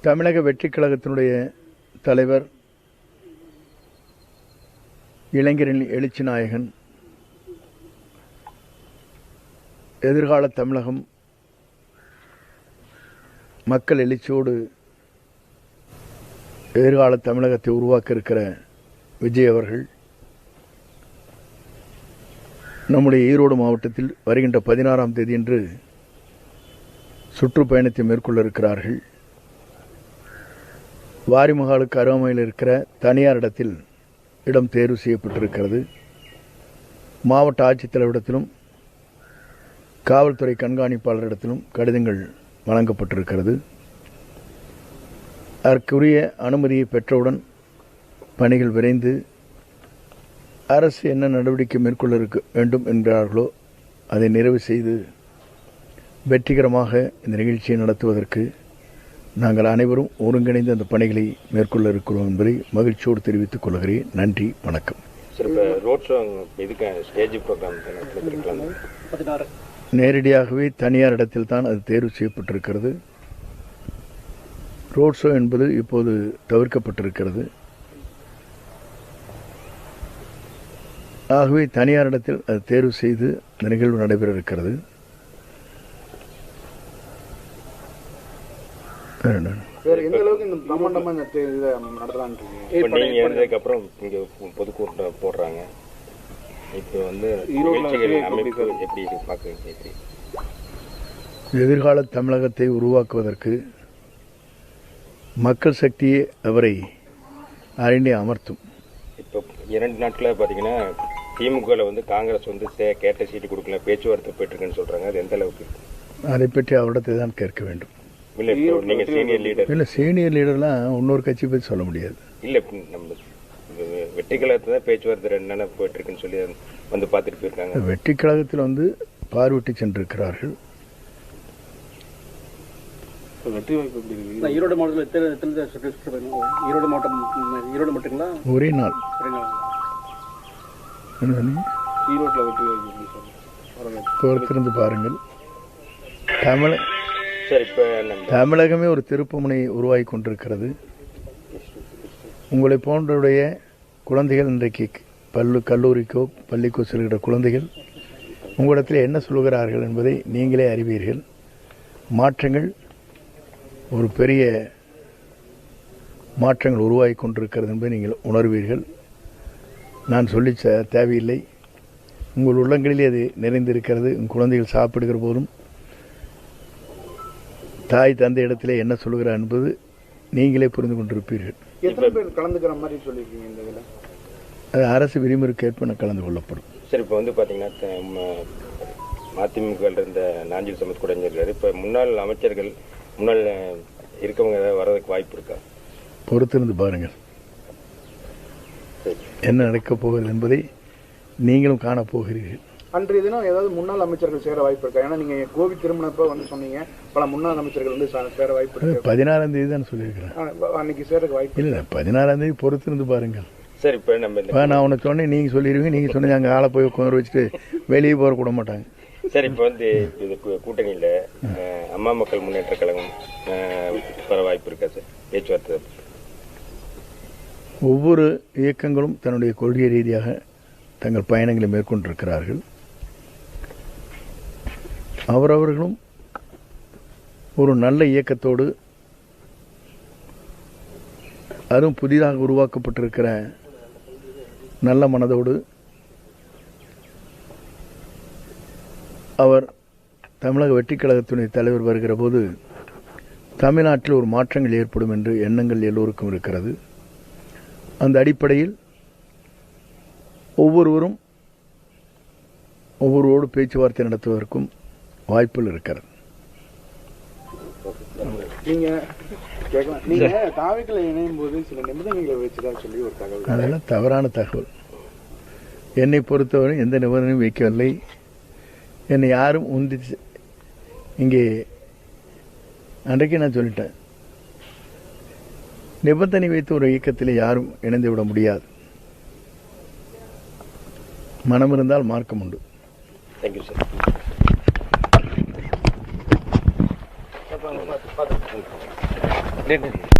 தமிழக வெற்றிக் கழகத்தினுடைய தலைவர் இளைஞரின் எழுச்சி நாயகன் எதிர்கால தமிழகம் மக்கள் எழுச்சியோடு எதிர்கால தமிழகத்தை உருவாக்க இருக்கிற விஜய் அவர்கள் நம்முடைய ஈரோடு மாவட்டத்தில் வருகின்ற பதினாறாம் தேதியன்று சுற்றுப்பயணத்தை மேற்கொள்ள இருக்கிறார்கள் வாரிமகாலுக்கு அருகாமையில் இருக்கிற தனியார் இடத்தில் இடம் தேர்வு செய்யப்பட்டிருக்கிறது. மாவட்ட ஆட்சித்தலைவரிடத்திலும் காவல்துறை கண்காணிப்பாளரிடத்திலும் கடிதங்கள் வழங்கப்பட்டிருக்கிறது. அதற்குரிய அனுமதியை பெற்றவுடன் பணிகள் விரைந்து அரசு என்ன நடவடிக்கை மேற்கொள்ள இருக்க வேண்டும் என்கிறார்களோ அதை நிறைவு செய்து வெற்றிகரமாக இந்த நிகழ்ச்சியை நடத்துவதற்கு நாங்கள் அனைவரும் ஒருங்கிணைந்து அந்த பணிகளை மேற்கொள்ள இருக்கிறோம் என்பதை மகிழ்ச்சியோடு தெரிவித்துக் கொள்கிறேன். நன்றி வணக்கம். நேரடியாகவே தனியார் இடத்தில் தான் அது தேர்வு செய்யப்பட்டிருக்கிறது. ரோட் ஷோ என்பது இப்போது தவிர்க்கப்பட்டிருக்கிறது. ஆகவே தனியார் இடத்தில் அது தேர்வு செய்து இந்த நிகழ்வு நடைபெற இருக்கிறது வேற என்ன? வேற எந்த அளவுக்கு இந்த பிரம்மாண்டமா இந்த தே- இதை நடத்தலாம்னு இருக்கீங்க இப்போ நீங்கள் இருந்ததுக்கு அப்புறம் இங்கே பொதுக்கூட்டம் போடுறாங்க. இப்போ வந்து எப்படி எப்படி எதிர்கால தமிழகத்தை உருவாக்குவதற்கு மக்கள் சக்தியே அவரை அரண்டி அமர்த்தும். இப்போ இரண்டு நாட்களில் பார்த்தீங்கன்னா திமுகவில் வந்து காங்கிரஸ் வந்து கேட்ட சீட்டு கொடுக்கல பேச்சுவார்த்தை போயிட்டுருக்குன்னு சொல்கிறாங்க அது எந்த அளவுக்கு அதை பற்றி அவரிடத்தை தான் கேட்க வேண்டும். சீனியர் லீடர் இல்லை சீனியர் லீடர்லாம் இன்னொரு கட்சி பற்றி சொல்ல முடியாது. இல்லை நம்ம வெற்றி கழகத்தை தான் பேச்சுவார்த்தை ரெண்டு நாள் போயிட்டுருக்குன்னு சொல்லி வந்து பார்த்துட்டு போயிருக்காங்க. வெற்றி கழகத்தில் வந்து பார்வையிட்டு சென்றிருக்கிறார்கள். ஈரோடு மாவட்டத்தில் ஈரோடு மாவட்டம் ம், ஈரோடு மட்டுங்களா? ஒரே நாள். ஒரே நாள். என்ன சொன்னீங்க? ஈரோட்ல வெற்றி வாய்ப்பு பாருங்கள். தமிழ தமிழகமே ஒரு திருப்புமுனை உருவாகி கொண்டிருக்கிறது. உங்களை போன்றவுடைய குழந்தைகள் இன்றைக்கு பல்லு கல்லூரிக்கோ பள்ளிக்கோ செல்கிற குழந்தைகள் உங்களிடத்தில் என்ன சொல்கிறார்கள் என்பதை நீங்களே அறிவீர்கள். மாற்றங்கள் ஒரு பெரிய மாற்றங்கள் உருவாகி கொண்டிருக்கிறது என்பதை நீங்கள் உணர்வீர்கள். நான் சொல்லி ச- தேவையில்லை. உங்கள் உள்ளங்களிலே அது நிறைந்திருக்கிறது. உங்கள் குழந்தைகள் சாப்பிடுகிற போதும் தாய் தந்தை இடத்திலே என்ன சொல்கிறார் என்பது நீங்களே புரிந்து கொண்டிருப்பீர்கள். எத்தனை பேர் கலந்துக்கிற மாதிரி சொல்லியிருக்கீங்க இந்த இதுல? அது அரசு விதிமுறைக்கேற்ப நான் கலந்து கொள்ளப்படும். சார் இப்போ வந்து பார்த்தீங்கன்னா த- ம- மதிமுகவில் இருந்த நாஞ்சில் சமத் கூட இருக்காரு இப்போ முன்னாள் அமைச்சர்கள் முன்னாள் இருக்கவங்க வர்றதுக்கு வாய்ப்பு இருக்கா? பொறுத்திருந்து பாருங்கள். என்ன நடக்கப் போகிறது என்பதை நீங்களும் காணப் போகிறீர்கள். அன்றைய தினம் ஏதாவது முன்னாள் அமைச்சர்கள் சேர வாய்ப்பு இருக்கா? ஏன்னா நீங்க கோவி திருமணப்ப வந்து சொன்னீங்க. பல முன்னாள் அமைச்சர்கள் வந்து சா- சேர வாய்ப்பு இருக்கு. பதினாறாம் தேதி தான் சொல்லியிருக்கிறேன். அன்னைக்கு சேரக்கு வாய்ப்பு இல்லை பதினாறாம் தேதி பொறுத்திருந்து பாருங்கள். சார் இப்போ நம்ம இப்போ நான் உனக்கு சொன்னேன் நீங்கள் சொல்லிடுவீங்க நீங்கள் சொன்னீங்க அங்கே ஆளை போய் உட்கார வச்சுட்டு வெளியே போக விட மாட்டாங்க. சார் இப்போ வந்து இது கூட்டணியில அம்மா மக்கள் முன்னேற்ற கழகம் வர வாய்ப்பு இருக்கா சார்? பேச்சுவார்த்தை. ஒவ்வொரு இயக்கங்களும் தன்னுடைய கொள்கை ரீதியாக தங்கள் பயணங்களை மேற்கொண்டிருக்கிறார்கள். அவரவர்களும் ஒரு நல்ல இயக்கத்தோடு அதுவும் புதிதாக உருவாக்கப்பட்டிருக்கிற நல்ல மனதோடு அவர் தமிழக வெற்றிக் கழகத்தினுடைய தலைவர் வருகிற போது தமிழ்நாட்டில் ஒரு மாற்றங்கள் ஏற்படும் என்று எண்ணங்கள் எல்லோருக்கும் இருக்கிறது. அந்த அடிப்படையில் ஒவ்வொருவரும் ஒவ்வொருவரோடு பேச்சுவார்த்தை நடத்துவதற்கும் வாய்ப்புகள் இருக்கிறது. அதெல்லாம் தவறான தகவல். என்னை பொறுத்தவரை எந்த நிபந்தனையும் வைக்கவில்லை. என்னை யாரும் உந்தி இங்கே அன்றைக்கு நான் சொல்லிட்டேன். நிபந்தனை வைத்து ஒரு இயக்கத்தில் யாரும் இணைந்து விட முடியாது. மனம் இருந்தால் மார்க்கம் உண்டு. Thank you sir Dentro disso.